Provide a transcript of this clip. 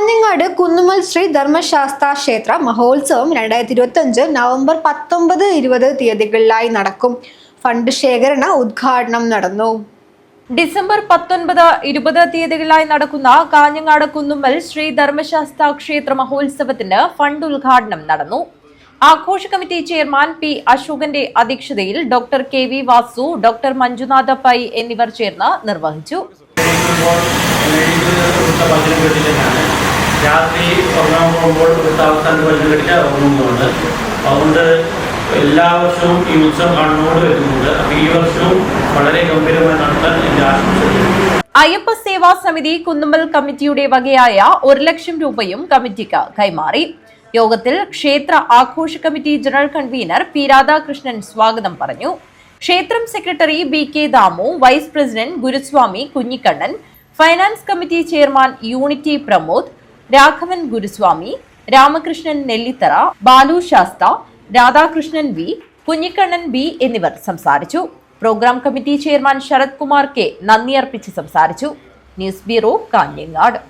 കാഞ്ഞങ്ങാട് കുന്നുമൽ ശ്രീ ധർമ്മശാസ്ത്ര ക്ഷേത്ര മഹോത്സവം രണ്ടായിരത്തി ഇരുപത്തി അഞ്ച് നവംബർ പത്തൊമ്പത് ഇരുപത് തീയതികളിലായി നടക്കും. ഫണ്ട് ശേഖരണ ഉദ്ഘാടനം നടന്നു. ഡിസംബർ പത്തൊൻപത് ഇരുപത് തീയതികളിലായി നടക്കുന്ന കാഞ്ഞങ്ങാട് കുന്നുമ്മൽ ശ്രീ ധർമ്മശാസ്ത്ര ക്ഷേത്ര മഹോത്സവത്തിന് ഫണ്ട് ഉദ്ഘാടനം നടന്നു. ആഘോഷ കമ്മിറ്റി ചെയർമാൻ പി അശോകന്റെ അധ്യക്ഷതയിൽ doctor K V Vasu doctor Manjunatha Pai എന്നിവർ ചേർന്ന് നിർവഹിച്ചു. കൊടുത്ത ഭജന കേട്ടിട്ടാണ് രാത്രി ഉറങ്ങാൻ പോകുമ്പോൾ വൃത്താവസ്ഥാനത്ത് ഭജന കേട്ടിട്ട് ഉറങ്ങുന്നുണ്ട് അതുകൊണ്ട് എല്ലാ വർഷവും ഈ ഉത്സവം കണ്ണോട് വരുന്നുണ്ട്. അപ്പം ഈ വർഷവും വളരെ ഗംഭീരമായി നടത്താൻ എന്റെ ആശംസകൾ. അയ്യപ്പ സേവാ സമിതി കുന്നുമ്മൽ കമ്മിറ്റിയുടെ വകയായ ഒരു ലക്ഷം രൂപയും കമ്മിറ്റിക്ക് കൈമാറി. യോഗത്തിൽ ക്ഷേത്ര ആഘോഷ committee general convener P Radhakrishnan സ്വാഗതം പറഞ്ഞു. ക്ഷേത്രം secretary B K Damu vice president Guruswamy Kunhikannan finance committee chairman unity Pramod Raghavan Guruswamy Ramakrishnan Nellithara Balu Sastha Radhakrishnan V Kunhikannan B എന്നിവർ സംസാരിച്ചു. Programme committee chairman Sarath Kumar K നന്ദി അർപ്പിച്ച് സംസാരിച്ചു. News bureau Kanhangad.